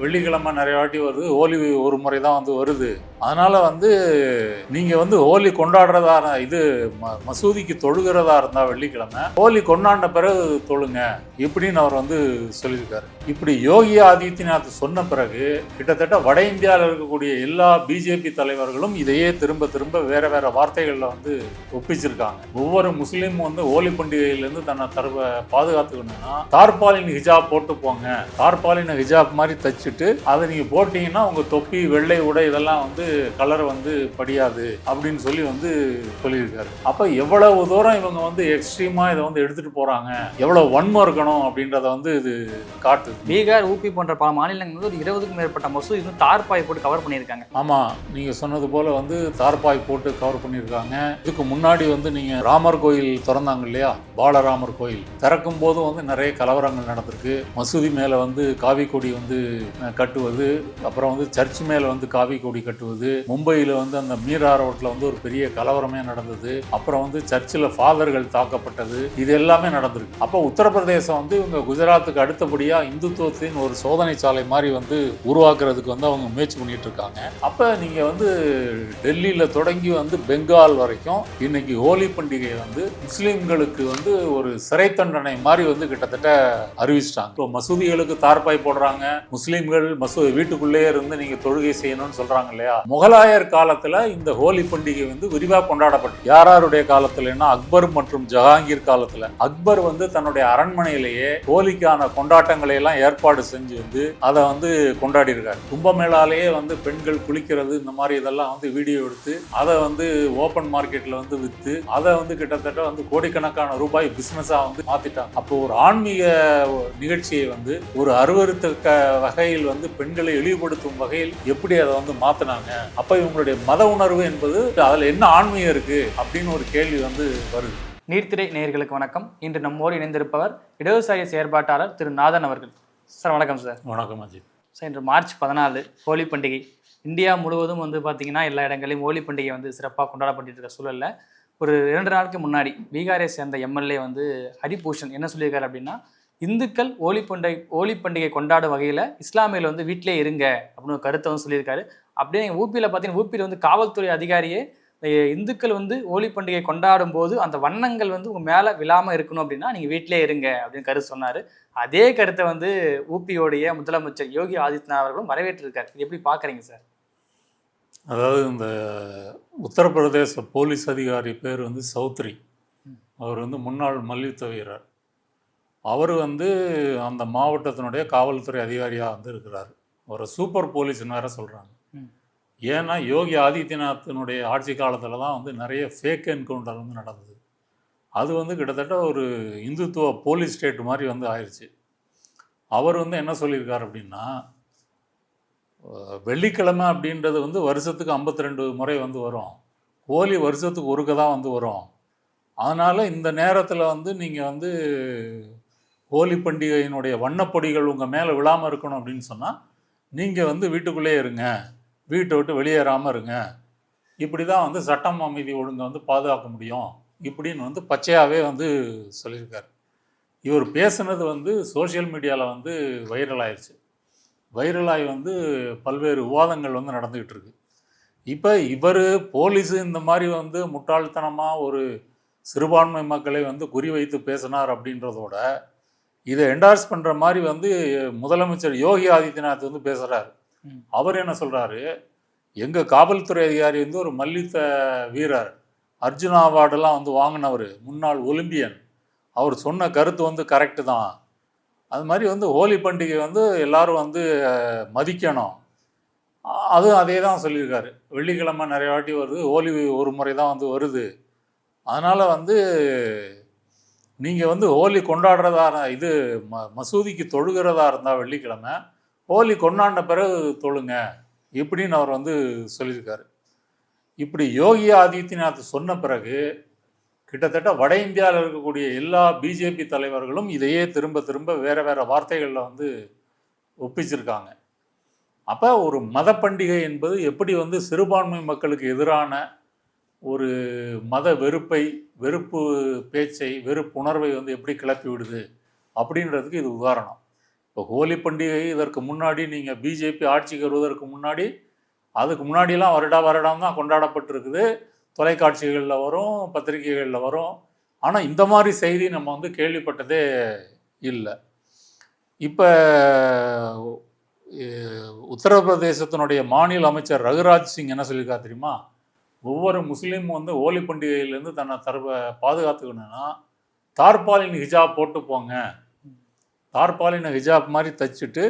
வெள்ளிக்கிழமை நிறைய வாட்டி வருது. ஹோலி ஒரு முறை தான் வந்து வருது. அதனால் வந்து நீங்கள் வந்து ஹோலி கொண்டாடுறதா இது ம- மசூதிக்கு தொழுகிறதா இருந்தால் வெள்ளிக்கிழமை ஹோலி கொண்டாடின பிறகு தொழுங்க இப்படின்னு அவர் வந்து சொல்லியிருக்காரு. இப்படி யோகி ஆதித்யநாத் சொன்ன பிறகு கிட்டத்தட்ட வட இந்தியாவில் இருக்கக்கூடிய எல்லா பிஜேபி தலைவர்களும் இதையே திரும்ப திரும்ப வேற வேற வார்த்தைகளில் வந்து ஒப்பிச்சிருக்காங்க. ஒவ்வொரு முஸ்லீமும் வந்து ஹோலி பண்டிகையிலேருந்து தன்னை தர பாதுகாத்துக்கணும்னா தார்பாலின் ஹிஜாப் போட்டு போங்க. தார்பாலின் ஹிஜாப் மாதிரி தச்சுட்டு அதை நீங்கள் போட்டிங்கன்னா உங்கள் தொப்பி வெள்ளை உடை இதெல்லாம் வந்து கலர் வந்து படியாது அப்படின்னு சொல்லி வந்து சொல்லியிருக்காரு. அப்ப எவ்வளவு தூரம் இவங்க வந்து எக்ஸ்ட்ரீமா இதை வந்து எடுத்துட்டு போறாங்க? எவ்வளவு வன்மம் இருக்கணும் அப்படின்றத வந்து இது காட்டுது. பீகார் ஊபி போன்ற பல மாநிலங்கள் வந்து ஒரு இருபதுக்கும் மேற்பட்ட மசூதி வந்து தார்பாய் போட்டு கவர் பண்ணியிருக்காங்க. ஆமா நீங்க சொன்னது போல வந்து தார்பாய் போட்டு கவர் பண்ணியிருக்காங்க. இதுக்கு முன்னாடி வந்து நீங்க ராமர் கோயில் திறந்தாங்க இல்லையா? பாலராமர் கோயில். திறக்கும் போதும் வந்து நிறைய கலவரங்கள் நடந்திருக்கு. மசூதி மேல வந்து காவி கொடி வந்து கட்டுவது அப்புறம் வந்து சர்ச் மேல வந்து காவி கொடி கட்டுவது மும்பையில வந்து அந்த மீரா ரோட்டில் வந்து ஒரு பெரிய கலவரமே நடந்தது. அப்புறம் வந்து சர்ச்சில் ஃபாதர்கள் தாக்கப்பட்டது. இது எல்லாமே நடந்திருக்கு. அப்போ உத்தரப்பிரதேசம் வந்து இவங்க குஜராத்துக்கு அடுத்தபடியாக இந்துத்துவத்தின் ஒரு சோதனை சாலை மாதிரி வந்து உருவாக்குறதுக்கு வந்து அவங்க முயற்சி பண்ணிட்டு இருக்காங்க. அப்போ நீங்கள் வந்து டெல்லியில் தொடங்கி வந்து பெங்கால் வரைக்கும் இன்னைக்கு ஹோலி பண்டிகை வந்து முஸ்லீம்களுக்கு வந்து ஒரு சிறை தண்டனை மாதிரி வந்து கிட்டத்தட்ட அறிவிச்சிட்டாங்க. இப்போ மசூதிகளுக்கு தார்பாய் போடுறாங்க. முஸ்லீம்கள் மசூ வீட்டுக்குள்ளேயே இருந்து நீங்கள் தொழுகை செய்யணும்னு சொல்கிறாங்க இல்லையா? முகலாயர் காலத்தில் இந்த ஹோலி பண்டிகை வந்து விரிவா கொண்டாடப்பட்டு யாராருடைய காலத்துலன்னா அக்பர் மற்றும் ஜஹாங்கீர் காலத்தில். அக்பர் வந்து தன்னுடைய அரண்மனையிலேயே ஹோலிக்கான கொண்டாட்டங்களை எல்லாம் ஏற்பாடு செஞ்சு வந்து அதை வந்து கொண்டாடி இருக்காரு கும்பமேளாலேயே வந்து பெண்கள் குளிக்கிறது இந்த மாதிரி இதெல்லாம் வந்து வீடியோ எடுத்து அதை வந்து ஓப்பன் மார்க்கெட்டில் வந்து விற்று அதை வந்து கிட்டத்தட்ட வந்து கோடிக்கணக்கான ரூபாய் பிஸ்னஸாக வந்து மாற்றிட்டாங்க அப்போ ஒரு ஆன்மீக நிகழ்ச்சியை வந்து ஒரு அருவறுத்த வகையில் வந்து பெண்களை இழிவுபடுத்தும் வகையில் எப்படி அதை வந்து மாற்றினாங்க அப்ப இவங்களுடைய மத உணர்வு என்பது அதுல என்ன ஆன்மீகம் இருக்கு அப்படின்னு ஒரு கேள்வி வந்து வருது. நீர்த்திரை நேயர்களுக்கு வணக்கம். இன்று நம்மோடு இணைந்திருப்பவர் இடதுசாரி செயற்பாட்டாளர் திரு நாதன் அவர்கள். சார் வணக்கம் சார். வணக்கம் அஜித். சார் இன்று மார்ச் பதினாலு ஹோலி பண்டிகை. இந்தியா முழுவதும் வந்து பார்த்தீங்கன்னா எல்லா இடங்களையும் ஹோலி பண்டிகை வந்து சிறப்பாக கொண்டாடப்பட்டு இருக்க சூழல்ல ஒரு இரண்டு நாளுக்கு முன்னாடி பீகாரை சேர்ந்த எம்எல்ஏ வந்து ஹரிபூஷன் என்ன சொல்லியிருக்காரு அப்படின்னா இந்துக்கள் ஹோலி பண்டிகை ஹோலி பண்டிகை கொண்டாடும் வகையில் இஸ்லாமியில் வந்து வீட்டிலே இருங்க அப்படின்னு ஒரு கருத்தை வந்து சொல்லியிருக்காரு. அப்படியே ஊபியில் பார்த்தீங்கன்னா ஊபியில் வந்து காவல்துறை அதிகாரியே இந்துக்கள் வந்து ஹோலி பண்டிகை கொண்டாடும் போது அந்த வண்ணங்கள் வந்து உங்கள் மேலே விழாமல் இருக்கணும் அப்படின்னா நீங்கள் வீட்டிலே இருங்க அப்படின்னு கருத்து சொன்னார். அதே கருத்தை வந்து ஊபியோடைய முதலமைச்சர் யோகி ஆதித்யநாத் அவர்களும் வரவேற்றிருக்காரு. இது எப்படி பார்க்குறீங்க சார்? அதாவது இந்த உத்தரப்பிரதேச போலீஸ் அதிகாரி பேர் வந்து சௌத்ரி. அவர் வந்து முன்னாள் மல்யுத்த வீரர். அவர் வந்து அந்த மாவட்டத்தினுடைய காவல்துறை அதிகாரியாக வந்து இருக்கிறார் ஒரு சூப்பர் போலீஸ்னு வேற சொல்கிறாங்க ஏன்னா யோகி ஆதித்யநாத்தினுடைய ஆட்சி காலத்தில் தான் வந்து நிறைய ஃபேக் என்கவுண்டர் வந்து நடந்தது. அது வந்து கிட்டத்தட்ட ஒரு இந்துத்துவ போலீஸ் ஸ்டேட் மாதிரி வந்து ஆயிடுச்சு அவர் வந்து என்ன சொல்லியிருக்கார் அப்படின்னா வெள்ளிக்கிழமை அப்படின்றது வந்து வருஷத்துக்கு 52 முறை வந்து வரும். ஹோலி வருஷத்துக்கு ஒருக்க தான் வந்து வரும். அதனால் இந்த நேரத்தில் வந்து நீங்கள் வந்து ஹோலி பண்டிகையினுடைய வண்ணப்பொடிகள் உங்கள் மேலே விழாமல் இருக்கணும் அப்படின்னு சொன்னால் நீங்கள் வந்து வீட்டுக்குள்ளேயே இருங்க. வீட்டை விட்டு வெளியேறாமல் இருங்க. இப்படி தான் வந்து சட்டம் அமைதி ஒழுங்கை வந்து பாதுகாக்க முடியும் இப்படின்னு வந்து பச்சையாகவே வந்து சொல்லியிருக்காரு. இவர் பேசுனது வந்து சோஷியல் மீடியாவில் வந்து வைரல் ஆயிடுச்சு வைரலாகி வந்து பல்வேறு விவாதங்கள் வந்து நடந்துக்கிட்டு இருக்கு. இப்போ இவர் போலீஸு இந்த மாதிரி வந்து முட்டாள்தனமாக ஒரு சிறுபான்மை மக்களை வந்து குறிவைத்து பேசினார் அப்படின்றதோட இதை என்டார்ஸ் பண்ணுற மாதிரி வந்து முதலமைச்சர் யோகி ஆதித்யநாத் வந்து பேசுகிறார் அவர் என்ன சொல்கிறாரு எங்கள் காவல்துறை அதிகாரி வந்து ஒரு மல்யுத்த வீரர். அர்ஜுனா அவார்டெல்லாம் வந்து வாங்கினவர் முன்னாள் ஒலிம்பியன். அவர் சொன்ன கருத்து வந்து கரெக்டு தான். அது மாதிரி வந்து ஹோலி பண்டிகை வந்து எல்லாரும் வந்து மதிக்கணும். அதுவும் அதே தான் சொல்லியிருக்காரு. வெள்ளிக்கிழமை நிறைய வாட்டி வருது ஹோலி ஒரு முறை தான் வந்து வருது. அதனால் வந்து நீங்கள் வந்து ஹோலி கொண்டாடுறதா இது ம மசூதிக்கு தொழுகிறதா இருந்தால் வெள்ளிக்கிழமை ஹோலி கொண்டாண்ட பிறகு தொழுங்க இப்படின்னு அவர் வந்து சொல்லியிருக்காரு. இப்படி யோகி ஆதித்யநாத் சொன்ன பிறகு கிட்டத்தட்ட வட இந்தியாவில் இருக்கக்கூடிய எல்லா பிஜேபி தலைவர்களும் இதையே திரும்ப திரும்ப வேறு வேறு வார்த்தைகளில் வந்து ஒப்பிச்சிருக்காங்க. அப்போ ஒரு மத பண்டிகை என்பது எப்படி வந்து சிறுபான்மை மக்களுக்கு எதிரான ஒரு மத வெறுப்பை வெறுப்பு பேச்சை வெறுப்புணர்வை வந்து எப்படி கிளப்பி விடுது அப்படின்றதுக்கு இது உதாரணம். இப்போ ஹோலி பண்டிகை இதற்கு முன்னாடி நீங்கள் பிஜேபி ஆட்சிக்கு வருவதற்கு முன்னாடி அதுக்கு முன்னாடிலாம் வருடா வருடம் தான் கொண்டாடப்பட்டிருக்குது. தொலைக்காட்சிகளில் வரும் பத்திரிகைகளில் வரும். ஆனால் இந்த மாதிரி செய்தி நம்ம வந்து கேள்விப்பட்டதே இல்லை. இப்போ உத்தரப்பிரதேசத்தினுடைய மாநில அமைச்சர் ரகுராஜ் சிங் என்ன சொல்லியிருக்கா தெரியுமா? ஒவ்வொரு முஸ்லீம் வந்து ஹோலி பண்டிகையிலேருந்து தன்னை தர பாதுகாத்துக்கணும்னா தார்பாலின் ஹிஜாப் போட்டு போங்க. தார்பாலின் ஹிஜாப் மாதிரி தைச்சிட்டு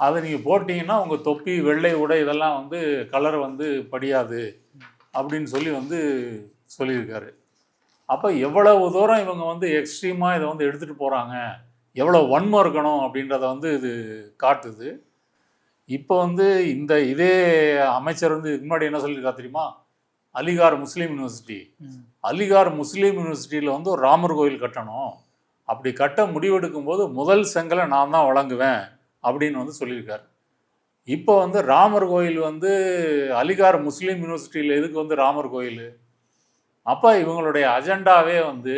அதை நீங்கள் போட்டிங்கன்னா உங்கள் தொப்பி வெள்ளை உடை இதெல்லாம் வந்து கலர் வந்து படியாது அப்படின்னு சொல்லி வந்து சொல்லியிருக்காரு. அப்போ எவ்வளவு தூரம் இவங்க வந்து எக்ஸ்ட்ரீமாக இதை வந்து எடுத்துகிட்டு போகிறாங்க எவ்வளோ வன்மம் இருக்கணும் அப்படின்றத வந்து இது காட்டுது. இப்போ வந்து இந்த இதே அமைச்சர் வந்து இதுக்கு முன்னாடி என்ன சொல்லியிருக்கா தெரியுமா? Aligarh Muslim university. Aligarh Muslim யூனிவர்சிட்டியில் வந்து ஒரு ராமர் கோயில் கட்டணும். அப்படி கட்ட முடிவெடுக்கும் போது முதல் செங்கலை நான் தான் வழங்குவேன் அப்படின்னு வந்து சொல்லியிருக்கார். இப்போ வந்து ராமர் கோயில் வந்து அலிகார் முஸ்லீம் யூனிவர்சிட்டியில் எதுக்கு வந்து ராமர் கோயில்? அப்போ இவங்களுடைய அஜெண்டாவே வந்து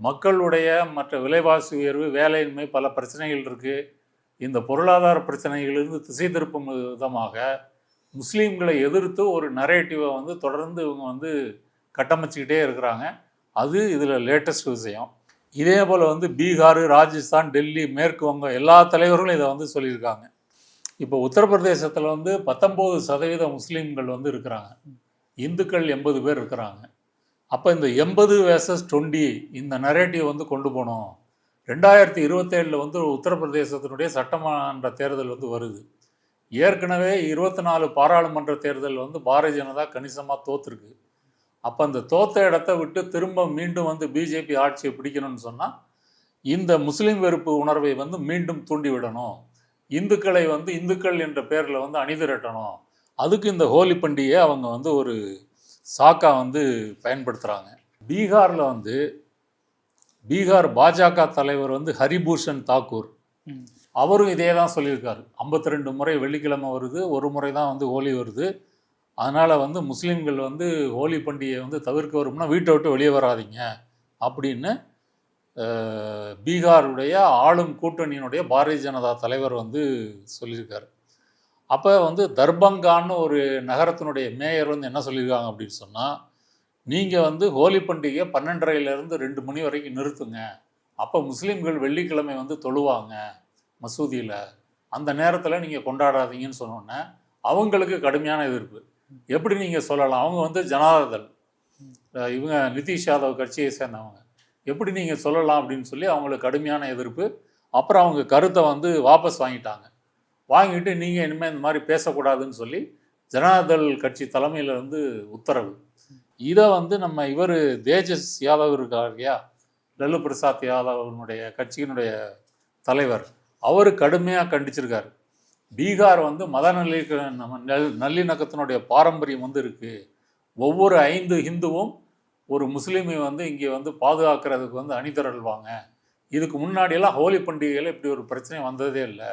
மக்களுடைய மற்ற விலைவாசி உயர்வு வேலையின்மை பல பிரச்சனைகள் இருக்குது இந்த பொருளாதார பிரச்சனைகளிலிருந்து திசை திருப்பும் விதமாக முஸ்லீம்களை எதிர்த்து ஒரு நரேட்டிவை வந்து தொடர்ந்து இவங்க வந்து கட்டமைச்சிக்கிட்டே இருக்கிறாங்க. அது இதில் லேட்டஸ்ட் விஷயம். இதே போல் வந்து பீகார் ராஜஸ்தான் டெல்லி மேற்கு வங்கம் எல்லா தலைவர்களும் இதை வந்து சொல்லியிருக்காங்க. இப்போ உத்தரப்பிரதேசத்தில் வந்து பத்தொம்போது சதவீத முஸ்லீம்கள் வந்து இருக்கிறாங்க. இந்துக்கள் எண்பது பேர் இருக்கிறாங்க. அப்போ இந்த எண்பது வேர்சஸ் டுவெண்ட்டி இந்த நரேட்டிவ் வந்து கொண்டு போனோம். ரெண்டாயிரத்தி இருபத்தேழில் வந்து உத்தரப்பிரதேசத்தினுடைய சட்டமன்ற தேர்தல் வந்து வருது. ஏற்கனவே இருபத்தி நாலு பாராளுமன்ற தேர்தல் வந்து பாரதிய ஜனதா கணிசமாக தோற்றுருக்கு அப்போ அந்த தோத்த இடத்த விட்டு திரும்ப மீண்டும் வந்து பிஜேபி ஆட்சியை பிடிக்கணும்னு சொன்னால் இந்த முஸ்லீம் வெறுப்பு உணர்வை வந்து மீண்டும் தூண்டி விடணும் இந்துக்களை வந்து இந்துக்கள் என்ற பேரில் வந்து அணிதிரட்டணும். அதுக்கு இந்த ஹோலி பண்டிகையை அவங்க வந்து ஒரு சாக்கா வந்து பயன்படுத்துகிறாங்க பீகாரில் வந்து பீகார் பாஜக தலைவர் வந்து ஹரிபூஷன் தாக்கூர். அவரும் இதே தான் சொல்லியிருக்காரு. 52 ரெண்டு முறை வெள்ளிக்கிழமை வருது ஒரு முறை தான் வந்து ஹோலி வருது. அதனால் வந்து முஸ்லீம்கள் வந்து ஹோலி பண்டிகையை வந்து தவிர்க்க வரும்னா வீட்டை விட்டு வெளியே வராதீங்க அப்படின்னு பீகாருடைய ஆளும் கூட்டணியினுடைய பாரதிய ஜனதா தலைவர் வந்து சொல்லியிருக்காரு. அப்போ வந்து தர்பங்கான்னு ஒரு நகரத்தினுடைய மேயர் வந்து என்ன சொல்லியிருக்காங்க அப்படின்னு சொன்னால் நீங்கள் வந்து ஹோலி பண்டிகையை பன்னெண்டரையிலேருந்து ரெண்டு மணி வரைக்கும் நிறுத்துங்க. அப்போ முஸ்லீம்கள் வெள்ளிக்கிழமை வந்து தொழுவாங்க மசூதியில். அந்த நேரத்தில் நீங்கள் கொண்டாடாதீங்கன்னு சொன்னோன்னே அவங்களுக்கு கடுமையான எதிர்ப்பு. எப்படி நீங்கள் சொல்லலாம்? அவங்க வந்து ஜனதாதள் இவங்க நிதிஷ் யாதவ் கட்சியை சேர்ந்தவங்க. எப்படி நீங்கள் சொல்லலாம் அப்படின்னு சொல்லி அவங்களுக்கு கடுமையான எதிர்ப்பு. அப்புறம் அவங்க கருத்தை வந்து வாபஸ் வாங்கிட்டாங்க. வாங்கிட்டு நீங்கள் இனிமேல் இந்த மாதிரி பேசக்கூடாதுன்னு சொல்லி ஜனதாதள் கட்சி தலைமையில் வந்து உத்தரவு. இதை வந்து நம்ம இவர் தேஜஸ் யாதவ் இருக்கார் இல்லையா? லல்லு பிரசாத் யாதவனுடைய கட்சியினுடைய தலைவர். அவர் கடுமையாக கண்டிச்சிருக்காரு. பீகார் வந்து மத நல்லி நம்ம நல் நல்லிணக்கத்தினுடைய பாரம்பரியம் வந்து இருக்குது ஒவ்வொரு ஐந்து ஹிந்துவும் ஒரு முஸ்லீமை வந்து இங்கே வந்து பாதுகாக்கிறதுக்கு வந்து அணிதிரள்வாங்க. இதுக்கு முன்னாடியெல்லாம் ஹோலி பண்டிகையில் இப்படி ஒரு பிரச்சனை வந்ததே இல்லை.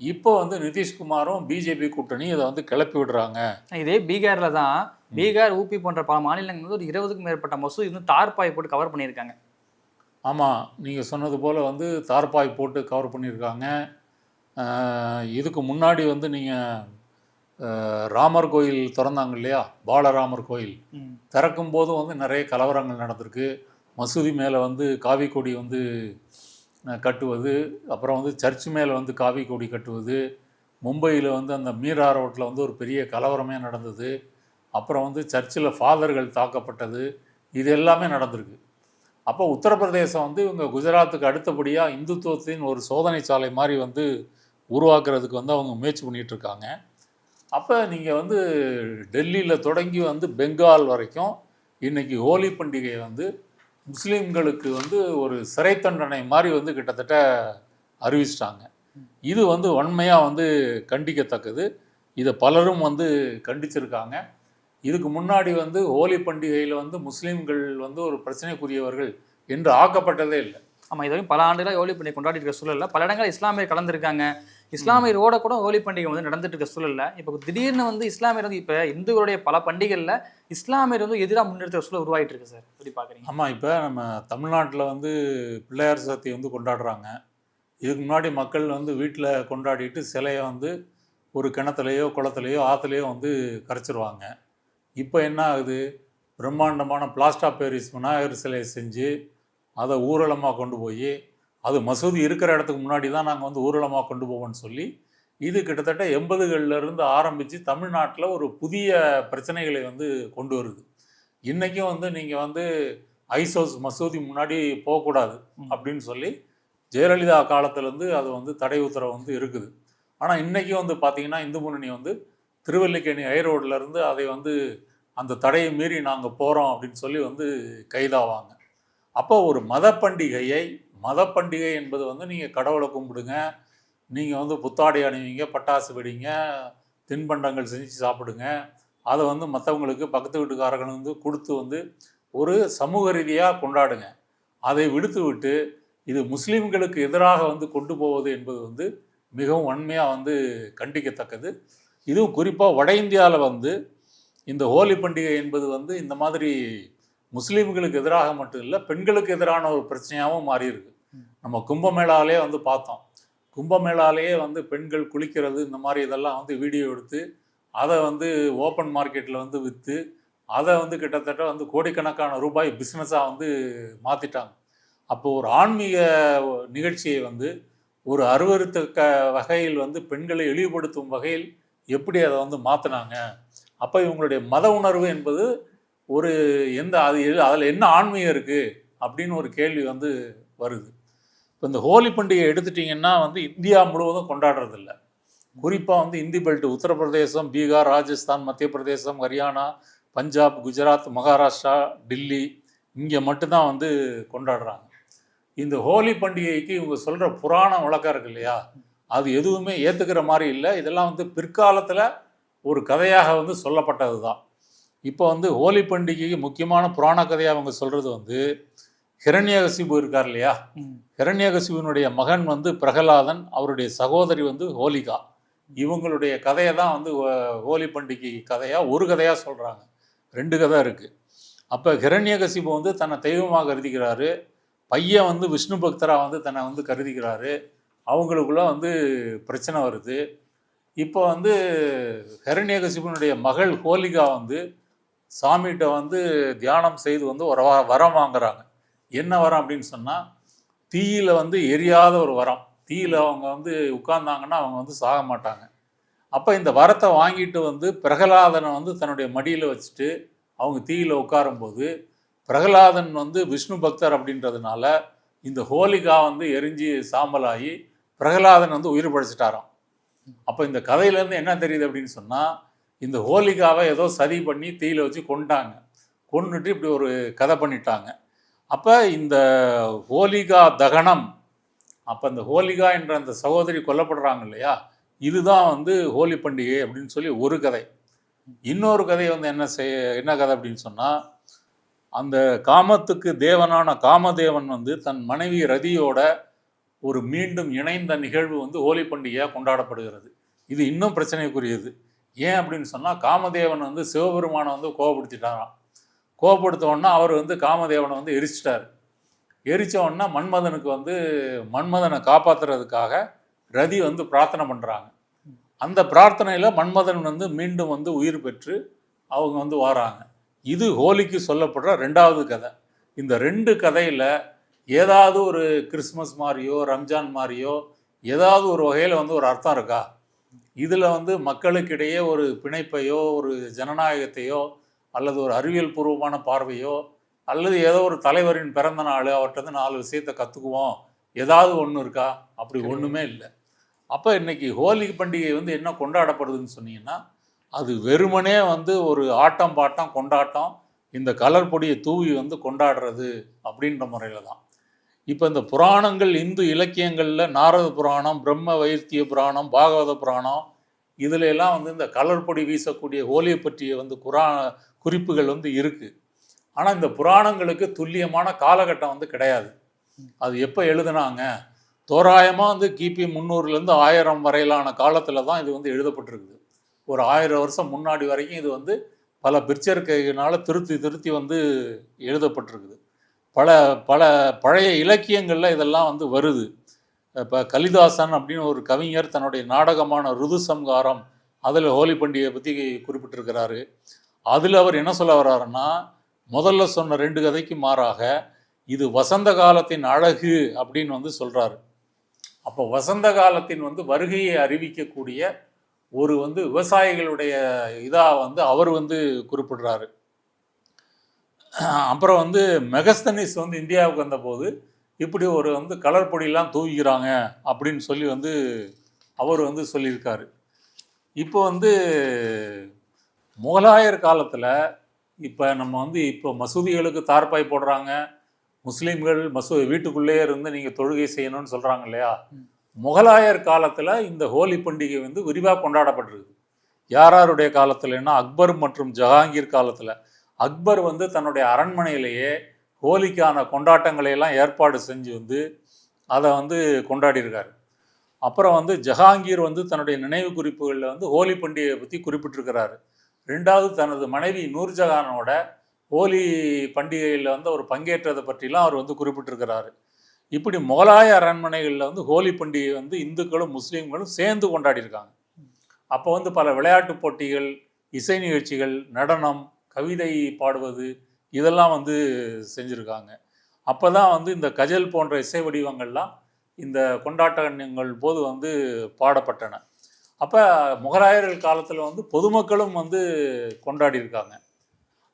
இப்போ வந்து நிதிஷ்குமாரும் பிஜேபி கூட்டணி இதை வந்து கிளப்பி விடுறாங்க. இதே பீகார்ல தான் பீகார் ஊபி போன்ற பல மாநிலங்கள் வந்து ஒரு இருபதுக்கும் மேற்பட்ட மசூதி வந்து தார்பாய் போட்டு கவர் பண்ணியிருக்காங்க. ஆமாம் நீங்கள் சொன்னது போல் வந்து தார்பாய் போட்டு கவர் பண்ணியிருக்காங்க. இதுக்கு முன்னாடி வந்து நீங்கள் ராமர் கோயில் திறந்தாங்க இல்லையா? பாலராமர் கோயில். திறக்கும் போதும் வந்து நிறைய கலவரங்கள் நடந்திருக்கு. மசூதி மேலே வந்து காவி கொடி வந்து கட்டுவது. அப்புறம் வந்து சர்ச் மேலே வந்து காவி கொடி கட்டுவது. மும்பையில் வந்து அந்த மீரா ரோட்டில் வந்து ஒரு பெரிய கலவரமே நடந்தது. அப்புறம் வந்து சர்ச்சில் ஃபாதர்கள் தாக்கப்பட்டது. இது எல்லாமே நடந்திருக்கு. அப்போ உத்தரப்பிரதேசம் வந்து இவங்க குஜராத்துக்கு அடுத்தபடியாக இந்துத்துவத்தின் ஒரு சோதனை சாலை மாதிரி வந்து உருவாக்குறதுக்கு வந்து அவங்க முயற்சி பண்ணிட்டு இருக்காங்க அப்போ நீங்கள் வந்து டெல்லியில் தொடங்கி வந்து பெங்கால் வரைக்கும் இன்றைக்கி ஹோலி பண்டிகை வந்து முஸ்லீம்களுக்கு வந்து ஒரு சிறை தண்டனை மாதிரி வந்து கிட்டத்தட்ட அறிவிச்சிட்டாங்க. இது வந்து வன்மையாக வந்து கண்டிக்கத்தக்கது. இதை பலரும் வந்து கண்டிச்சிருக்காங்க. இதுக்கு முன்னாடி வந்து ஹோலி பண்டிகையில் வந்து முஸ்லீம்கள் வந்து ஒரு பிரச்சனைக்குரியவர்கள் என்று ஆக்கப்பட்டதே இல்லை. ஆமாம் இதுவரையும் பல ஆண்டுகளாக ஹோலி பண்டிகை கொண்டாடி இருக்க சூழலில் பல இடங்கள் இஸ்லாமியர் கலந்துருக்காங்க. இஸ்லாமியரோட கூட ஹோலி பண்டிகை வந்து நடந்துட்டு இருக்க சூழல்ல. இப்போ திடீர்னு வந்து இஸ்லாமியர் வந்து இப்போ இந்துக்களுடைய பல பண்டிகைகளில் இஸ்லாமியர் வந்து எதிராக முன்னெடுத்த சூழல் உருவாயிட்டு இருக்கு சார். எப்படி பார்க்குறீங்க ஆமாம் இப்போ நம்ம தமிழ்நாட்டில் வந்து பிள்ளையார் சதுர்த்தி வந்து கொண்டாடுறாங்க. இதுக்கு முன்னாடி மக்கள் வந்து வீட்டில் கொண்டாடிட்டு சிலையை வந்து ஒரு கிணத்துலையோ குளத்துலையோ ஆற்றுலையோ வந்து கரைச்சிருவாங்க. இப்போ என்ன ஆகுது? பிரம்மாண்டமான பிளாஸ்டா பேரிஸ் விநாயகர் சிலையை செஞ்சு அதை ஊர்வலமாக கொண்டு போய் அது மசூதி இருக்கிற இடத்துக்கு முன்னாடி தான் நாங்கள் வந்து ஊர்வலமாக கொண்டு போவோம்னு சொல்லி இது கிட்டத்தட்ட எண்பதுகள்ல இருந்து ஆரம்பித்து தமிழ்நாட்டில் ஒரு புதிய பிரச்சனைகளை வந்து கொண்டு வருது. இன்றைக்கும் வந்து நீங்கள் வந்து ஹவுஸ் மசூதி முன்னாடி போகக்கூடாது. அப்படின்னு சொல்லி ஜெயலலிதா காலத்துலேருந்து அது வந்து தடை உத்தரவு வந்து இருக்குது. ஆனால் இன்றைக்கும் வந்து பார்த்தீங்கன்னா இந்து முன்னணி வந்து திருவல்லிக்கேணி ஹைரோட்ல இருந்து அதை வந்து அந்த தடையை மீறி நாங்கள் போகிறோம் அப்படின்னு சொல்லி வந்து கைதாவாங்க. அப்போ ஒரு மத பண்டிகையை மத பண்டிகை என்பது வந்து நீங்கள் கடவுளை கும்பிடுங்க நீங்கள் வந்து புத்தாடை அணிவீங்க பட்டாசு வெடிங்க தின்பண்டங்கள் செஞ்சு சாப்பிடுங்க. அதை வந்து மற்றவங்களுக்கு பக்கத்து வீட்டுக்காரர்கள் வந்து கொடுத்து வந்து ஒரு சமூக ரீதியாக கொண்டாடுங்க. அதை விடுத்து விட்டு இது முஸ்லீம்களுக்கு எதிராக வந்து கொண்டு போவது என்பது வந்து மிகவும் வன்மையாக வந்து கண்டிக்கத்தக்கது. இதுவும் குறிப்பாக வட இந்தியாவில் வந்து இந்த ஹோலி பண்டிகை என்பது வந்து இந்த மாதிரி முஸ்லீம்களுக்கு எதிராக மட்டும் இல்லை பெண்களுக்கு எதிரான ஒரு பிரச்சனையாகவும் மாறி இருக்கு நம்ம கும்பமேளாலே வந்து பார்த்தோம். கும்பமேளாலேயே வந்து பெண்கள் குளிக்கிறது இந்த மாதிரி இதெல்லாம் வந்து வீடியோ எடுத்து அதை வந்து ஓப்பன் மார்க்கெட்டில் வந்து விற்று அதை வந்து கிட்டத்தட்ட வந்து கோடிக்கணக்கான ரூபாய் பிஸ்னஸாக வந்து மாற்றிட்டாங்க அப்போ ஒரு ஆன்மீக நிகழ்ச்சியை வந்து ஒரு அருவருத்தக்க வகையில் வந்து பெண்களை இழிவுபடுத்தும் வகையில் எப்படி அதை வந்து மாற்றினாங்க அப்போ இவங்களுடைய மத உணர்வு என்பது ஒரு எந்த அது அதில் என்ன ஆன்மீகம் இருக்குது அப்படின்னு ஒரு கேள்வி வந்து வருது. இப்போ இந்த ஹோலி பண்டிகை எடுத்துட்டிங்கன்னா வந்து இந்தியா முழுவதும் கொண்டாடுறதில்ல. குறிப்பாக வந்து இந்தி பெல்ட் உத்தரப்பிரதேசம் பீகார் ராஜஸ்தான் மத்திய பிரதேசம் ஹரியானா பஞ்சாப் குஜராத் மகாராஷ்டிரா டில்லி இங்கே மட்டும்தான் வந்து கொண்டாடுறாங்க. இந்த ஹோலி பண்டிகைக்கு இவங்க சொல்கிற புராண வழக்கம் இருக்கு இல்லையா? அது எதுவுமே ஏற்றுக்கிற மாதிரி இல்லை. இதெல்லாம் வந்து பிற்காலத்தில் ஒரு கதையாக வந்து சொல்லப்பட்டது தான் இப்போ வந்து ஹோலி பண்டிகைக்கு முக்கியமான புராண கதையாக அவங்க சொல்கிறது வந்து ஹிரண்யகசிபு இருக்கார் இல்லையா. ஹிரண்யகசிபுனுடைய மகன் வந்து பிரகலாதன் அவருடைய சகோதரி வந்து ஹோலிகா. இவங்களுடைய கதையை தான் வந்து ஹோலி பண்டிகை கதையாக ஒரு கதையாக சொல்கிறாங்க ரெண்டு கதை இருக்குது அப்போ ஹிரண்யகசிபு வந்து தன்னை தெய்வமாக கருதிக்கிறாரு பையன் வந்து விஷ்ணு பக்தராக வந்து தன்னை வந்து கருதிக்கிறாரு அவங்களுக்குள்ள வந்து பிரச்சனை வருது. இப்போ வந்து ஹிரண்யகசிபுனுடைய மகள் ஹோலிகா வந்து சாமிகிட்ட வந்து தியானம் செய்து வந்து ஒரு வரம் வாங்குறாங்க. என்ன வரம் அப்படின்னு சொன்னால் தீயில வந்து எரியாத ஒரு வரம். தீயில அவங்க வந்து உட்கார்ந்தாங்கன்னா அவங்க வந்து சாக மாட்டாங்க. அப்போ இந்த வரத்தை வாங்கிட்டு வந்து பிரகலாதனை வந்து தன்னுடைய மடியில் வச்சுட்டு அவங்க தீயில உட்காரும்போது பிரகலாதன் வந்து விஷ்ணு பக்தர் அப்படின்றதுனால இந்த ஹோலிகா வந்து எரிஞ்சு சாம்பலாகி பிரகலாதன் வந்து உயிர் படைச்சிட்டாராம் அப்போ இந்த கதையிலேருந்து என்ன தெரியுது அப்படின்னு சொன்னால் இந்த ஹோலிகாவை ஏதோ சதி பண்ணி தீயில வச்சு கொண்டாங்க கொண்டுட்டு இப்படி ஒரு கதை பண்ணிட்டாங்க. அப்போ இந்த ஹோலிகா தகனம் அப்போ இந்த ஹோலிகா என்ற அந்த சகோதரி கொல்லப்படுறாங்க இல்லையா? இதுதான் வந்து ஹோலி பண்டிகை அப்படின்னு சொல்லி ஒரு கதை. இன்னொரு கதை வந்து என்ன செய்ய என்ன கதை அப்படின்னு சொன்னால் அந்த காமத்துக்கு தேவனான காமதேவன் வந்து தன் மனைவி ரதியோட ஒரு மீண்டும் இணைந்த நிகழ்வு வந்து ஹோலி பண்டிகையாக கொண்டாடப்படுகிறது. இது இன்னும் பிரச்சனைக்குரியது. ஏன் அப்படின்னு சொன்னால் காமதேவன் வந்து சிவபெருமானை வந்து கோவப்படுத்திட்டாராம். கோவப்படுத்த உடனே அவர் வந்து காமதேவனை வந்து எரிச்சிட்டார். எரிச்ச உடனே மன்மதனுக்கு வந்து மன்மதனை காப்பாற்றுறதுக்காக ரதி வந்து பிரார்த்தனை பண்ணுறாங்க அந்த பிரார்த்தனையில் மன்மதன் வந்து மீண்டும் வந்து உயிர் பெற்று அவங்க வந்து வாராங்க. இது ஹோலிக்கு சொல்லப்படுற ரெண்டாவது கதை. இந்த ரெண்டு கதையில் ஏதாவது ஒரு கிறிஸ்மஸ் மாதிரியோ ரம்ஜான் மாதிரியோ ஏதாவது ஒரு வகையில் வந்து ஒரு அர்த்தம் இருக்கா? இதில் வந்து மக்களுக்கிடையே ஒரு பிணைப்பையோ ஒரு ஜனநாயகத்தையோ அல்லது ஒரு அறிவியல் பூர்வமான பார்வையோ அல்லது ஏதோ ஒரு தலைவரின் பிறந்த நாள் அவர்கிட்ட நாலு விஷயத்தை கற்றுக்குவோம் ஏதாவது ஒன்று இருக்கா? அப்படி ஒன்றுமே இல்லை. அப்போ இன்னைக்கு ஹோலி பண்டிகை வந்து என்ன கொண்டாடப்படுதுன்னு சொன்னீங்கன்னா அது வெறுமனே வந்து ஒரு ஆட்டம் பாட்டம் கொண்டாட்டம் இந்த கலர் பொடியை தூவி வந்து கொண்டாடுறது அப்படின்ற முறையில் தான். இப்போ இந்த புராணங்கள் இந்து இலக்கியங்களில் நாரத புராணம் பிரம்ம வைத்திய புராணம் பாகவத புராணம் இதுல எல்லாம் வந்து இந்த கலர் பொடி வீசக்கூடிய ஹோலியை பற்றிய வந்து குரா குறிப்புகள் வந்து இருக்குது ஆனால் இந்த புராணங்களுக்கு துல்லியமான காலகட்டம் வந்து கிடையாது. அது எப்போ எழுதுனாங்க? தோராயமாக வந்து கிபி முந்நூறுலேருந்து ஆயிரம் வரையிலான காலத்தில் தான் இது வந்து எழுதப்பட்டிருக்குது. ஒரு ஆயிரம் வருஷம் முன்னாடி வரைக்கும் இது வந்து பல பிற்சேர்க்கையினால திருத்தி திருத்தி வந்து எழுதப்பட்டிருக்குது. பல பல பழைய இலக்கியங்களில் இதெல்லாம் வந்து வருது. இப்போ கலிதாசன் அப்படின்னு ஒரு கவிஞர் தன்னுடைய நாடகமான ருதுசம்காரம் அதில் ஹோலி பண்டிகையை பற்றி குறிப்பிட்டிருக்கிறாரு. அதில் அவர் என்ன சொல்ல வர்றாருன்னா முதல்ல சொன்ன ரெண்டு கதைக்கு மாறாக இது வசந்த காலத்தின் அழகு அப்படின்னு வந்து சொல்கிறாரு அப்போ வசந்த காலத்தின் வந்து வருகையை அறிவிக்கக்கூடிய ஒரு வந்து விவசாயிகளுடைய இதாக வந்து அவர் வந்து குறிப்பிடுறாரு. அப்புறம் வந்து மெகஸ்தனிஸ் வந்து இந்தியாவுக்கு வந்தபோது இப்படி ஒரு வந்து கலர் பொடியெல்லாம் தூவிக்கிறாங்க அப்படின்னு சொல்லி வந்து அவர் வந்து சொல்லியிருக்காரு. இப்போ வந்து முகலாயர் காலத்தில் இப்போ நம்ம வந்து இப்போ மசூதிகளுக்கு தார்பாய் போடுறாங்க. முஸ்லீம்கள் மசூ வீட்டுக்குள்ளேயே இருந்து நீங்கள் தொழுகை செய்யணும்னு சொல்கிறாங்க இல்லையா? முகலாயர் காலத்தில் இந்த ஹோலி பண்டிகை வந்து விரிவாக கொண்டாடப்பட்டிருக்கு. யாராருடைய காலத்துலன்னா அக்பர் மற்றும் ஜஹாங்கீர் காலத்தில். அக்பர் வந்து தன்னுடைய அரண்மனையிலேயே ஹோலிக்கான கொண்டாட்டங்களையெல்லாம் ஏற்பாடு செஞ்சு வந்து அதை வந்து கொண்டாடியிருக்காரு. அப்புறம் வந்து ஜஹாங்கீர் வந்து தன்னுடைய நினைவு குறிப்புகளில் வந்து ஹோலி பண்டிகையை பற்றி குறிப்பிட்டிருக்கிறாரு. ரெண்டாவது தனது மனைவி நூர்ஜஹானோட ஹோலி பண்டிகையில் வந்து அவர் பங்கேற்றதை பற்றிலாம் அவர் வந்து குறிப்பிட்டிருக்கிறாரு. இப்படி முகலாய அரண்மனைகளில் வந்து ஹோலி பண்டிகை வந்து இந்துக்களும் முஸ்லீம்களும் சேர்ந்து கொண்டாடியிருக்காங்க. அப்போ வந்து பல விளையாட்டுப் போட்டிகள் இசை நிகழ்ச்சிகள் நடனம் கவிதை பாடுவது இதெல்லாம் வந்து செஞ்சுருக்காங்க. அப்போ தான் வந்து இந்த கஜல் போன்ற இசை வடிவங்கள்லாம் இந்த கொண்டாட்டங்கள் போது வந்து பாடப்பட்டன. அப்போ முகலாயர்கள் காலத்தில் வந்து பொதுமக்களும் வந்து கொண்டாடி இருக்காங்க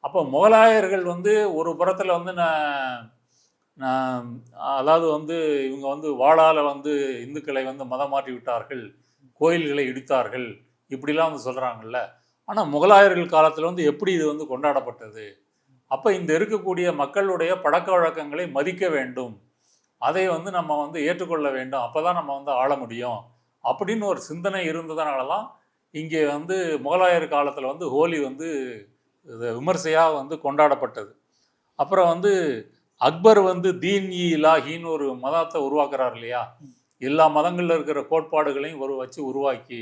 அப்போ முகலாயர்கள் வந்து ஒரு புறத்தில் வந்து நான் அதாவது வந்து இவங்க வந்து வாழால் வந்து இந்துக்களை வந்து மதம் மாற்றி விட்டார்கள் கோயில்களை இடித்தார்கள் இப்படிலாம் வந்து சொல்கிறாங்கல்ல ஆனால் முகலாயர்கள் காலத்தில் வந்து எப்படி இது வந்து கொண்டாடப்பட்டது? அப்போ இந்த இருக்கக்கூடிய மக்களுடைய பழக்க வழக்கங்களை மதிக்க வேண்டும். அதை வந்து நம்ம வந்து ஏற்றுக்கொள்ள வேண்டும். அப்போ தான் நம்ம வந்து ஆள முடியும். அப்படின்னு ஒரு சிந்தனை இருந்ததுனால தான் இங்கே வந்து முகலாயர் காலத்தில் வந்து ஹோலி வந்து விமர்சையாக வந்து கொண்டாடப்பட்டது. அப்புறம் வந்து அக்பர் வந்து தீன் இ இலாஹின்னு ஒரு மதத்தை உருவாக்குறார் இல்லையா? எல்லா மதங்களில் இருக்கிற கோட்பாடுகளையும் ஒரு வச்சு உருவாக்கி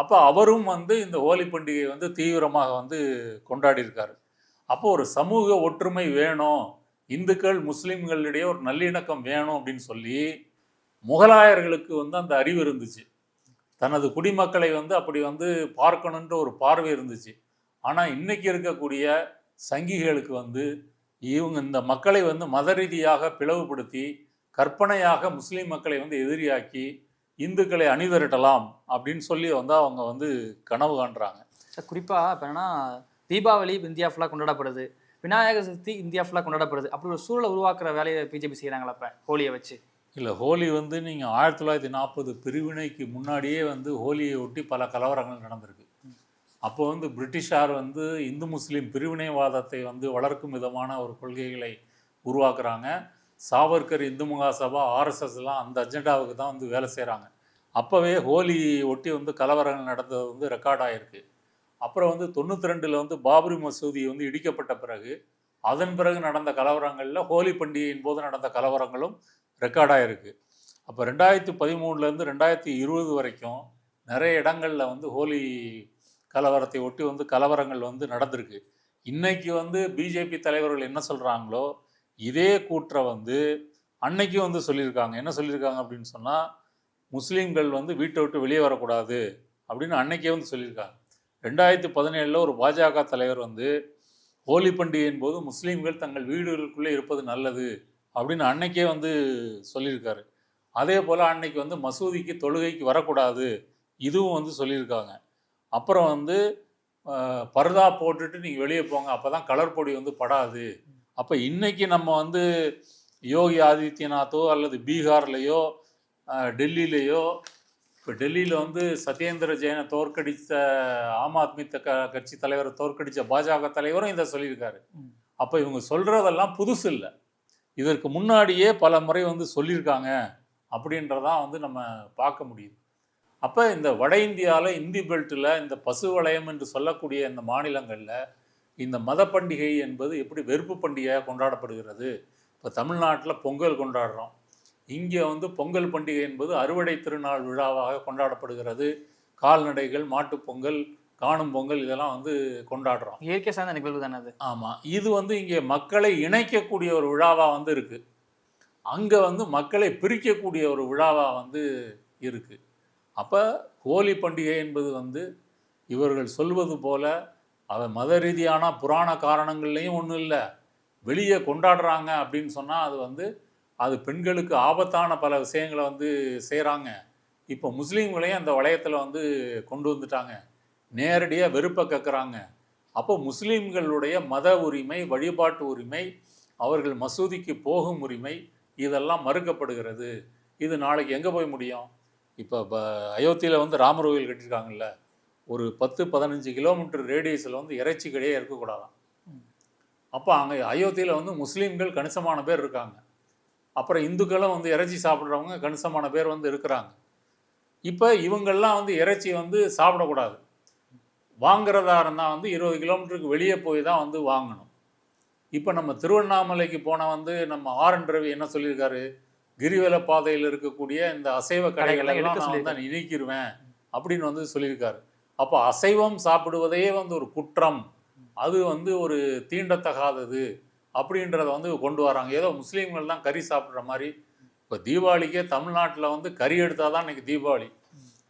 அப்போ அவரும் வந்து இந்த ஹோலி பண்டிகையை வந்து தீவிரமாக வந்து கொண்டாடியிருக்காரு. அப்போ ஒரு சமூக ஒற்றுமை வேணும் இந்துக்கள் முஸ்லீம்களிடையே ஒரு நல்லிணக்கம் வேணும் அப்படின்னு சொல்லி முகலாயர்களுக்கு வந்து அந்த அறிவு இருந்துச்சு. தனது குடிமக்களை வந்து அப்படி வந்து பார்க்கணுன்ற ஒரு பார்வை இருந்துச்சு. ஆனால் இன்றைக்கி இருக்கக்கூடிய சங்கிகளுக்கு வந்து இவங்க இந்த மக்களை வந்து மத ரீதியாக பிளவுபடுத்தி கற்பனையாக முஸ்லீம் மக்களை வந்து எதிரியாக்கி இந்துக்களை அணிதிரட்டலாம் அப்படின்னு சொல்லி வந்து அவங்க வந்து கனவு காண்றாங்க. சார் குறிப்பாக இப்போ என்னன்னா தீபாவளி இந்தியா ஃபுல்லாக கொண்டாடப்படுது. விநாயகர் சதுர்த்தி இந்தியா ஃபுல்லாக கொண்டாடப்படுது. அப்படி ஒரு சூழலை உருவாக்குற வேலையை பிஜேபி செய்கிறாங்களா இப்போ ஹோலியை வச்சு? இல்லை ஹோலி வந்து நீங்கள் ஆயிரத்தி தொள்ளாயிரத்தி நாற்பது பிரிவினைக்கு முன்னாடியே வந்து ஹோலியை ஒட்டி பல கலவரங்கள் நடந்திருக்கு. அப்போ வந்து பிரிட்டிஷார் வந்து இந்து முஸ்லீம் பிரிவினைவாதத்தை வந்து வளர்க்கும் விதமான ஒரு கொள்கைகளை உருவாக்குறாங்க. சாவர்கர் இந்து மகாசபா ஆர்எஸ்எஸ்லாம் அந்த அஜெண்டாவுக்கு தான் வந்து வேலை செய்கிறாங்க அப்போவே ஹோலி ஒட்டி வந்து கலவரங்கள் நடந்தது வந்து ரெக்கார்ட் ஆகிருக்கு அப்புறம் வந்து தொண்ணூற்றி ரெண்டில் வந்து பாபரி மசூதி வந்து இடிக்கப்பட்ட பிறகு அதன் பிறகு நடந்த கலவரங்களில் ஹோலி பண்டிகையின் போது நடந்த கலவரங்களும் ரெக்கார்டாக இருக்குது அப்போ ரெண்டாயிரத்தி பதிமூணுலேருந்து ரெண்டாயிரத்தி இருபது வரைக்கும் நிறைய இடங்களில் வந்து ஹோலி கலவரத்தை ஒட்டி வந்து கலவரங்கள் வந்து நடந்திருக்கு. இன்றைக்கி வந்து பிஜேபி தலைவர்கள் என்ன சொல்கிறாங்களோ இதே கூற்றை வந்து அன்னைக்கும் வந்து சொல்லியிருக்காங்க. என்ன சொல்லியிருக்காங்க அப்படின்னு சொன்னால் முஸ்லீம்கள் வந்து வீட்டை விட்டு வெளியே வரக்கூடாது அப்படின்னு அன்னைக்கே வந்து சொல்லியிருக்காங்க. ரெண்டாயிரத்தி பதினேழில் ஒரு பாஜக தலைவர் வந்து ஹோலி பண்டிகையின் போது முஸ்லீம்கள் தங்கள் வீடுகளுக்குள்ளே இருப்பது நல்லது அப்படின்னு அன்னைக்கே வந்து சொல்லியிருக்காரு. அதே போல் அன்னைக்கு வந்து மசூதிக்கு தொழுகைக்கு வரக்கூடாது இதுவும் வந்து சொல்லியிருக்காங்க. அப்புறம் வந்து பர்தா போட்டுட்டு நீங்கள் வெளியே போங்க அப்போ தான் கலர் பொடி வந்து படாது. அப்போ இன்னைக்கு நம்ம வந்து யோகி ஆதித்யநாத்தோ அல்லது பீகார்லேயோ டெல்லியிலேயோ இப்போ டெல்லியில் வந்து சத்யேந்திர ஜெயினை தோற்கடித்த ஆம் ஆத்மி க- கட்சி தலைவரை தோற்கடித்த பாஜக தலைவரும் இதை சொல்லியிருக்காரு. அப்போ இவங்க சொல்கிறதெல்லாம் புதுசு இல்லை. இதற்கு முன்னாடியே பல முறை வந்து சொல்லியிருக்காங்க அப்படின்றதான் வந்து நம்ம பார்க்க முடியுது. அப்போ இந்த வட இந்தியாவில் இந்தி பெல்ட்டில் இந்த பசு வளையம் என்று சொல்லக்கூடிய இந்த மாநிலங்களில் இந்த மத பண்டிகை என்பது எப்படி வெறுப்பு பண்டிகையாக கொண்டாடப்படுகிறது? இப்போ தமிழ்நாட்டில் பொங்கல் கொண்டாடுறோம். இங்கே வந்து பொங்கல் பண்டிகை என்பது அறுவடை திருநாள் விழாவாக கொண்டாடப்படுகிறது. கால்நடைகள் மாட்டுப் பொங்கல் காணும் பொங்கல் இதெல்லாம் வந்து கொண்டாடுறோம். இயற்கை சார்ந்த நிகழ்வு தானே அது? ஆமாம் இது வந்து இங்கே மக்களை இணைக்கக்கூடிய ஒரு விழாவாக வந்து இருக்குது அங்கே வந்து மக்களை பிரிக்கக்கூடிய ஒரு விழாவாக வந்து இருக்குது அப்போ ஹோலி பண்டிகை என்பது வந்து இவர்கள் சொல்வது போல அதை மத ரீதியான புராண காரணங்கள்லையும் ஒன்றும் இல்லை. வெளியே கொண்டாடுறாங்க அப்படின்னு சொன்னால் அது வந்து அது பெண்களுக்கு ஆபத்தான பல விஷயங்களை வந்து செய்கிறாங்க இப்போ முஸ்லீம்களையும் அந்த வளையத்தில் வந்து கொண்டு வந்துட்டாங்க. நேரடியாக வெறுப்பை கக்குறாங்க. அப்போ முஸ்லீம்களுடைய மத உரிமை வழிபாட்டு உரிமை அவர்கள் மசூதிக்கு போகும் உரிமை இதெல்லாம் மறுக்கப்படுகிறது. இது நாளைக்கு எங்கே போய் முடியும்? இப்போ ப அயோத்தியில் வந்து ராமர் கோவில் கட்டியிருக்காங்கல்ல. ஒரு பத்து பதினஞ்சு கிலோமீட்டர் ரேடியஸில் வந்து இறைச்சி கடையே இருக்கக்கூடாதாம் அப்போ அங்கே அயோத்தியில் வந்து முஸ்லீம்கள் கணிசமான பேர் இருக்காங்க. அப்புறம் இந்துக்களும் வந்து இறைச்சி சாப்பிட்றவங்க கணிசமான பேர் வந்து இருக்கிறாங்க. இப்போ இவங்கெல்லாம் வந்து இறைச்சி வந்து சாப்பிடக்கூடாது. வாங்குறதா இருந்தால் வந்து இருபது கிலோமீட்டருக்கு வெளியே போய் தான் வந்து வாங்கணும். இப்போ நம்ம திருவண்ணாமலைக்கு போன வந்து நம்ம ஆர் என் ரவி என்ன சொல்லியிருக்காரு? கிரிவல பாதையில் இருக்கக்கூடிய இந்த அசைவ கடைகளை நான் வந்து நீக்கிடுவேன் அப்படின்னு வந்து சொல்லியிருக்காரு. அப்போ அசைவம் சாப்பிடுவதே வந்து ஒரு குற்றம். அது வந்து ஒரு தீண்டத்தகாதது அப்படின்றத வந்து கொண்டு வராங்க. ஏதோ முஸ்லீம்கள் தான் கறி சாப்பிட்ற மாதிரி. இப்போ தீபாவளிக்கே தமிழ்நாட்டில் வந்து கறி எடுத்தால் தான் இன்றைக்கி தீபாவளி.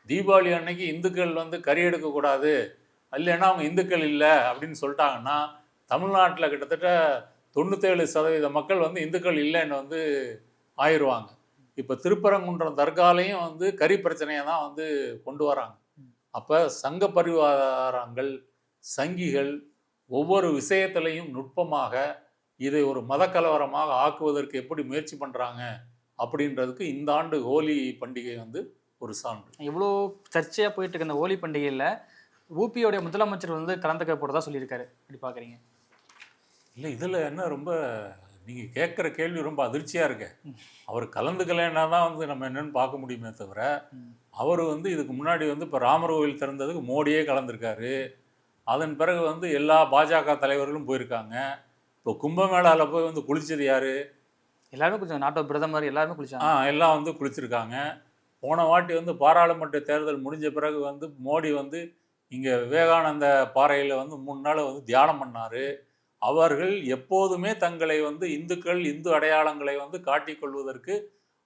தீபாவளி அன்னைக்கு இந்துக்கள் வந்து கறி எடுக்கக்கூடாது இல்லைன்னா அவங்க இந்துக்கள் இல்லை அப்படின்னு சொல்லிட்டாங்கன்னா தமிழ்நாட்டில் கிட்டத்தட்ட தொண்ணூத்தேழு சதவீத மக்கள் வந்து இந்துக்கள் இல்லைன்னு வந்து ஆயிடுவாங்க. இப்போ திருப்பரங்குன்றம் தர்காலையும் வந்து கறி பிரச்சனையை தான் வந்து கொண்டு வராங்க. அப்போ சங்க பரிவாரங்கள் சங்கிகள் ஒவ்வொரு விஷயத்திலையும் நுட்பமாக இதை ஒரு மத கலவரமாக ஆக்குவதற்கு எப்படி முயற்சி பண்ணுறாங்க அப்படின்றதுக்கு இந்த ஆண்டு ஹோலி பண்டிகை வந்து ஒரு சான்று. இவ்வளோ சர்ச்சையாக போயிட்டு இருக்க இந்த ஹோலி பண்டிகையில் ஊபியோடைய முதலமைச்சர் வந்து கலந்துக்க போகிறதா சொல்லியிருக்காரு. எப்படி பார்க்குறீங்க இல்லை இதில் என்ன ரொம்ப நீங்கள் கேட்குற கேள்வி ரொம்ப அதிர்ச்சியாக இருக்கு. அவர் கலந்துக்கலைன்னா தான் வந்து நம்ம என்னன்னு பார்க்க முடியுமே தவிர. அவர் வந்து இதுக்கு முன்னாடி வந்து இப்போ ராமர் கோவில் திறந்ததுக்கு மோடியே கலந்துருக்காரு. அதன் பிறகு வந்து எல்லா பாஜக தலைவர்களும் போயிருக்காங்க. இப்போ கும்பமேளாவில் போய் வந்து குளிச்சது யாரு? எல்லாருமே கொஞ்சம் நாட்டோ பிரதமர் எல்லாருமே ஆ குளிச்சாங்க எல்லாம் வந்து குளிச்சிருக்காங்க. போன வாட்டி வந்து பாராளுமன்ற தேர்தல் முடிஞ்ச பிறகு வந்து மோடி வந்து இங்கே விவேகானந்த பாறையில் வந்து மூணு நாள் வந்து தியானம் பண்ணார். அவர்கள் எப்போதுமே தங்களை வந்து இந்துக்கள் இந்து அடையாளங்களை வந்து காட்டிக்கொள்வதற்கு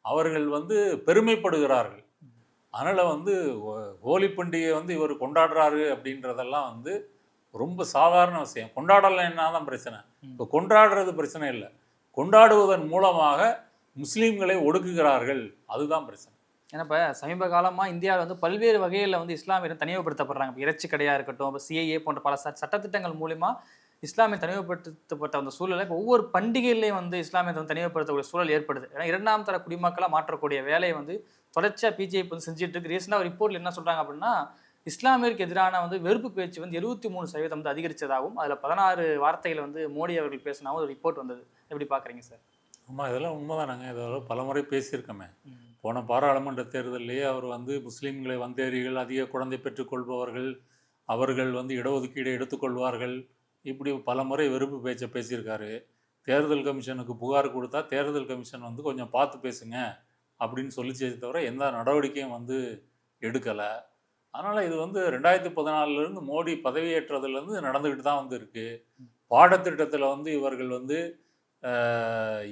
அவர்கள் வந்து பெருமைப்படுகிறார்கள். அதனால் வந்து ஹோலி பண்டிகை வந்து இவர் கொண்டாடுறாரு அப்படின்றதெல்லாம் வந்து ரொம்ப சாதாரண விஷயம். கொண்டாடலைன்னா தான் பிரச்சனை? இப்போ கொண்டாடுறது பிரச்சனை இல்லை. கொண்டாடுவதன் மூலமாக முஸ்லீம்களை ஒடுக்குகிறார்கள். அதுதான் பிரச்சனை. ஏன்னா இப்போ சமீப காலமாக இந்தியாவில் வந்து பல்வேறு வகையில் வந்து இஸ்லாமியர் தனிமைப்படுத்தப்படுறாங்க. இப்போ இறைச்சி கடையாக இருக்கட்டும் இப்போ சிஏஏ போன்ற பல சட்ட சட்டத்திட்டங்கள் மூலிமா இஸ்லாமிய தனிமைப்படுத்தப்பட்ட அந்த சூழலை இப்போ ஒவ்வொரு பண்டிகையிலையும் வந்து இஸ்லாமியத்தை வந்து தனிமைப்படுத்தக்கூடிய சூழல் ஏற்படுது. ஏன்னா இரண்டாம் தர குடிமக்களாக மாற்றக்கூடிய வேலையை வந்து தொடர்ச்சியாக பிஜேபி வந்து செஞ்சுட்டு இருக்கு. ரீசெண்டாக ரிப்போர்ட்டில் என்ன சொல்கிறாங்க அப்படின்னா இஸ்லாமியருக்கு எதிரான வந்து வெறுப்பு பேச்சு வந்து எழுபத்தி மூணு சதவீதம் வந்து அதிகரிச்சதாகவும் அதில் பதினாறு வார்த்தைகளை வந்து மோடி அவர்கள் பேசினாவும் ஒரு ரிப்போர்ட் வந்தது. எப்படி பார்க்குறீங்க சார்? ஆமாம் இதெல்லாம் உண்மைதானங்க. இதெல்லாம் பலமுறை பேசியிருக்கோமே. போன பாராளுமன்ற தேர்தலிலேயே அவர் வந்து முஸ்லீம்களை வந்தேரிகள் அதிக குழந்தை பெற்றுக்கொள்பவர்கள் அவர்கள் வந்து இடஒதுக்கீடு எடுத்துக்கொள்வார்கள் இப்படி பலமுறை வெறுப்பு பேச்சை பேசியிருக்காரு. தேர்தல் கமிஷனுக்கு புகார் கொடுத்தா தேர்தல் கமிஷன் வந்து கொஞ்சம் பார்த்து பேசுங்க அப்படின்னு சொல்லிச்சே தவிர எந்த நடவடிக்கையும் வந்து எடுக்கலை. அதனால் இது வந்து ரெண்டாயிரத்தி பதினாலிருந்து மோடி பதவியேற்றதுலேருந்து நடந்துக்கிட்டு தான் வந்து இருக்குது பாடத்திட்டத்தில் வந்து இவர்கள் வந்து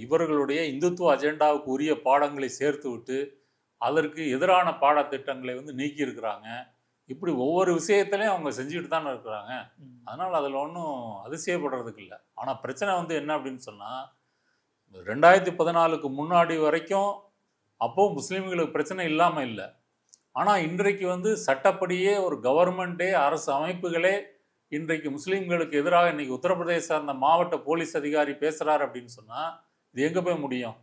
இவர்களுடைய இந்துத்துவ அஜெண்டாவுக்கு உரிய பாடங்களை சேர்த்து விட்டு அதற்கு எதிரான பாடத்திட்டங்களை வந்து நீக்கியிருக்கிறாங்க. இப்படி ஒவ்வொரு விஷயத்திலையும் அவங்க செஞ்சுக்கிட்டு தானே இருக்கிறாங்க. அதனால் அதில் ஒன்றும் அதிசயப்படுறதுக்கு இல்லை. ஆனால் பிரச்சனை வந்து என்ன அப்படின்னு சொன்னால் ரெண்டாயிரத்தி பதினாலுக்கு முன்னாடி வரைக்கும் அப்போது முஸ்லீம்களுக்கு பிரச்சனை இல்லாமல் இல்லை. ஆனால் இன்றைக்கு வந்து சட்டப்படியே ஒரு கவர்மெண்ட்டே அரசு அமைப்புகளே இன்றைக்கு முஸ்லீம்களுக்கு எதிராக இன்னைக்கு உத்தரப்பிரதேச அந்த மாவட்ட போலீஸ் அதிகாரி பேசுகிறார் அப்படின்னு சொன்னால் இது எங்கே போய் முடியும்?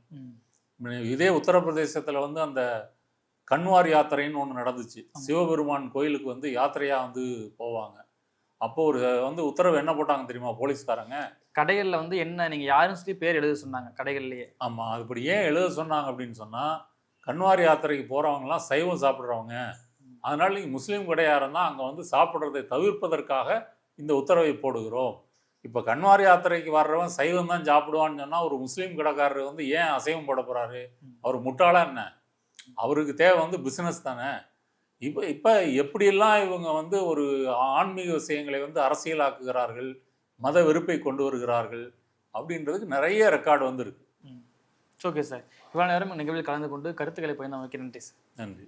இதே உத்தரப்பிரதேசத்தில் வந்து அந்த கன்வார் யாத்திரைன்னு ஒன்று நடந்துச்சு. சிவபெருமான் கோயிலுக்கு வந்து யாத்திரையாக வந்து போவாங்க. அப்போ ஒரு வந்து உத்தரவு என்ன போட்டாங்க தெரியுமா போலீஸ்காரங்க? கடைகளில் வந்து என்ன நீங்கள் யாரும் சொல்லி பேர் எழுத சொன்னாங்க கடைகள்லேயே. ஆமாம் அதுபடி ஏன் எழுத சொன்னாங்க அப்படின்னு சொன்னால் கன்வார் யாத்திரைக்கு போகிறவங்கலாம் சைவம் சாப்பிட்றவங்க. அதனால நீங்கள் முஸ்லீம் கடையாக இருந்தால் அங்கே வந்து சாப்பிட்றதை தவிர்ப்பதற்காக இந்த உத்தரவை போடுகிறோம். இப்போ கன்வார் யாத்திரைக்கு வர்றவன் சைவம் தான் சாப்பிடுவான்னு சொன்னால் ஒரு முஸ்லீம் கடைக்காரர் வந்து ஏன் அசைவம் போட போகிறாரு அவர் முட்டாளா என்ன? அவருக்கு தேவை வந்து பிஸ்னஸ் தானே? இப்போ இப்போ எப்படியெல்லாம் இவங்க வந்து ஒரு ஆன்மீக விஷயங்களை வந்து அரசியலாக்குகிறார்கள் மத வெறுப்பை கொண்டு வருகிறார்கள் அப்படின்றதுக்கு நிறைய ரெக்கார்டு வந்திருக்கு. ஓகே சார் இவ்வளோ நேரம் நிகழ்வில் கலந்து கொண்டு கருத்துக்களை போய் நமக்கு நன்றி சார் நன்றி.